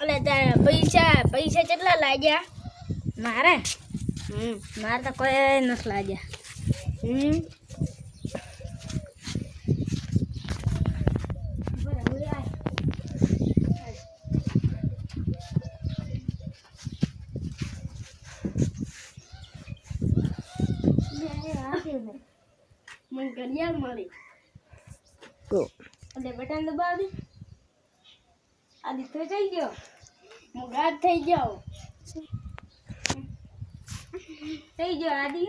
એટલે તારે પૈસા પૈસા કેટલા લાગ્યા? મારે? હમ. મારે તો કોઈ નથી લાગ્યા. હમ. મળી. એટલે બટન દબાવી. આદિ તો થઈ ગયો. હું ગાઢ થઈ ગયો. થઈ ગયો આદિ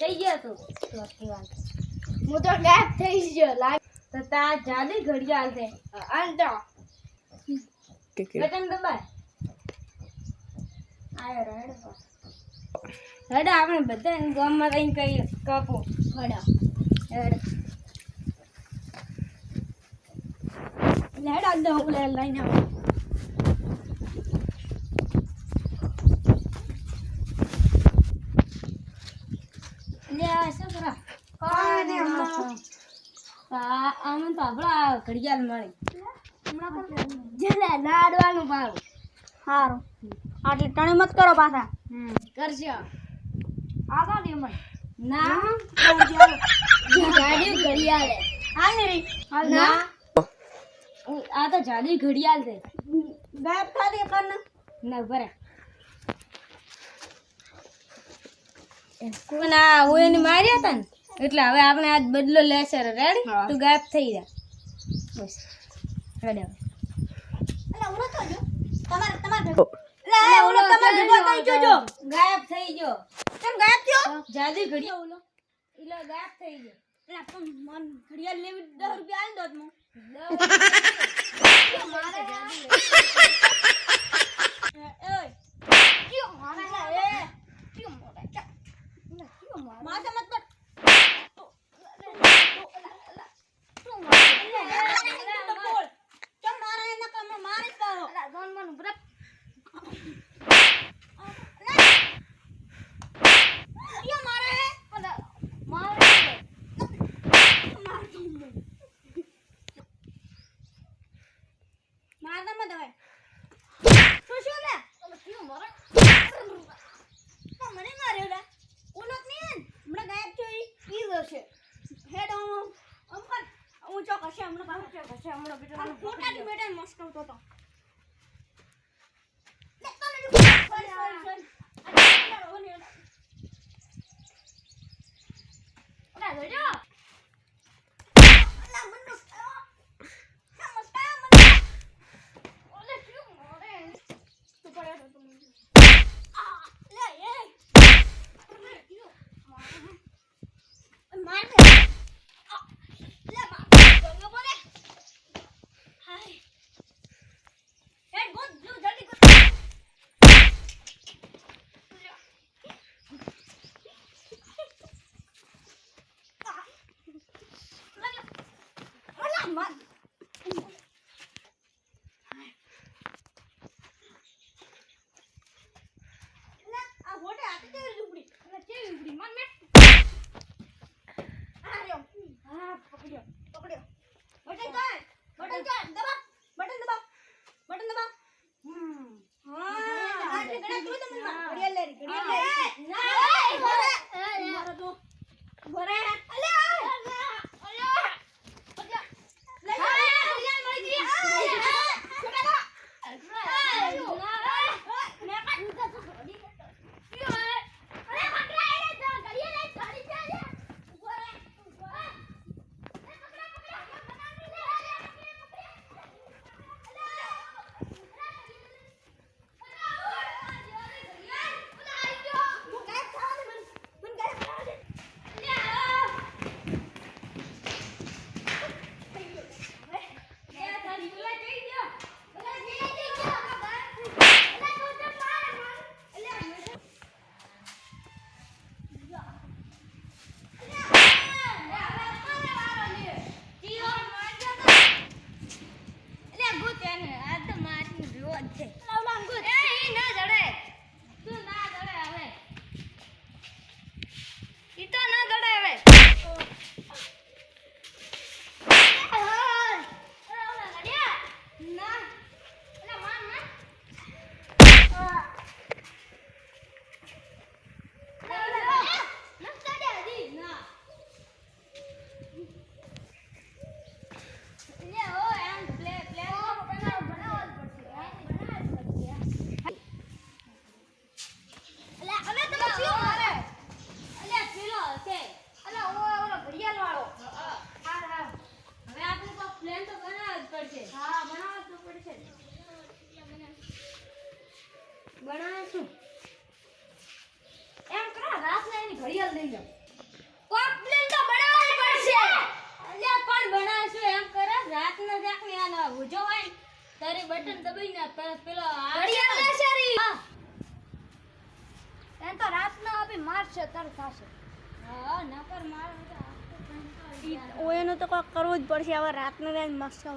થઈ ગયો તું? હું તો ગાઢ થઈ ગયો લાગ તો તા જાદી ઘડિયાળ છે. અંતો બટન દબાય. આયો રેડ. હડા આપણે બધા ગામમાં રહીને કઈ કાપો. હડા હેડ લેડ આ દો લે લઈને આવો આમ. તો આપણા ઘડિયાળ મળી. જેને લાડવાનું પાડું. સારું આટલે તણે મત કરો પાછા. કરજો. આગળ દે મને ના. ગાડી ઘડિયાળે. હા રે. ના. આ તો જાડી ઘડિયાળ છે. ગાયબ થા દે ને ના ભરે ના હું એને માર્યા હતા ને? એટલે હવે આપણે આજ બદલો લેશે રેડી તું ગાયબ થઈ જા. બસ. રેડી હવે. ઓલો તો જો. તમારે તમારે ભેગો ઓલો તમારે ભેગો થઈ જોજો. ગાયબ થઈ ગયો. કેમ ગાયબ થયો? જાદી ઘડિયાળ ઓલો. એટલે ગાયબ થઈ ગયો. એટલે પણ મન ઘડિયાળ લેવી 10 રૂપિયા આલ ઓય કયો મારા ちょ。Thank you. રાતના ના જાક ને આનો ઉજો હોય તારે બટન દબાઈ ના તરત પેલો ઘડિયાળ નશરી એ તો રાત ના આપી મારશે તર થાશે. હા ના પર માર ઓયનો તો કોક કરવું જ પડશે હવે રાત ના મસ્કા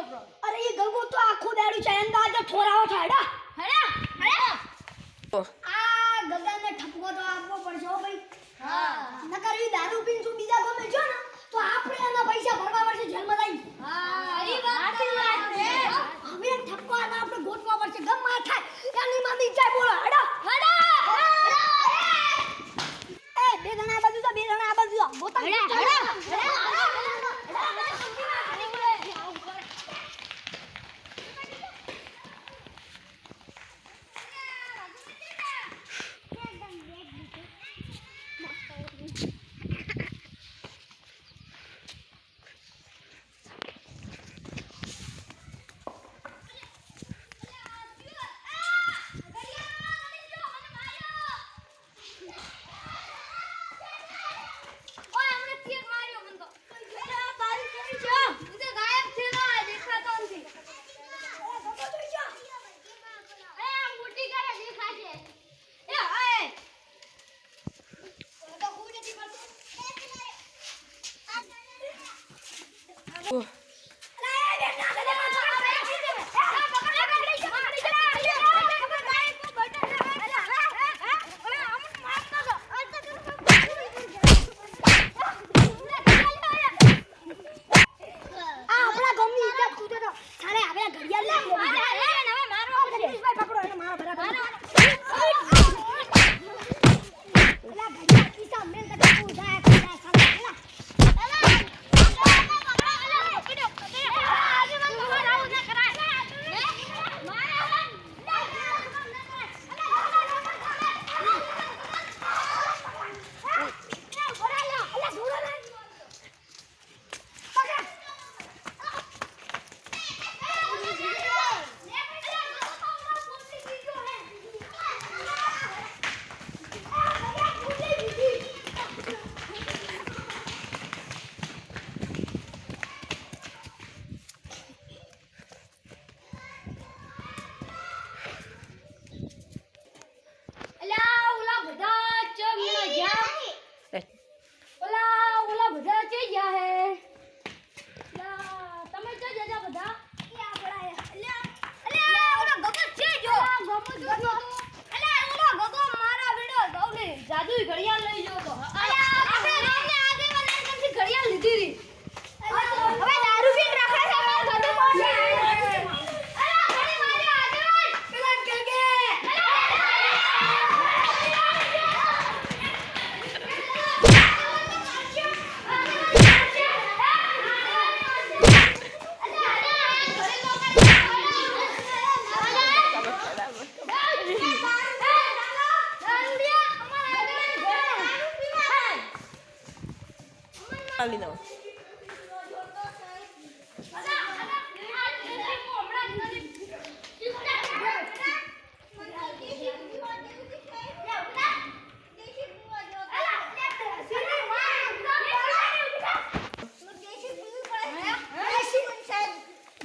નો પ્રોબ્લેમ અરે એ ગગો તો આખું દાડું છે એના આજે ઠોરાવો થાડા હેડા. હેડા આ ગગાને ઠપકો તો આપવો પડશે હો ભાઈ. હા. નકર એ દારૂ પીન છું બીજા ગમે જો ને? તો આપણે એના પૈસા ભરવા પડશે જેલમાં જઈ હા સાચી વાત છે. હવે ઠપકો આપણે ગોઠવા પડશે. ગમમાં થાય એની માં જાય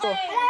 મૂકો અલા, એ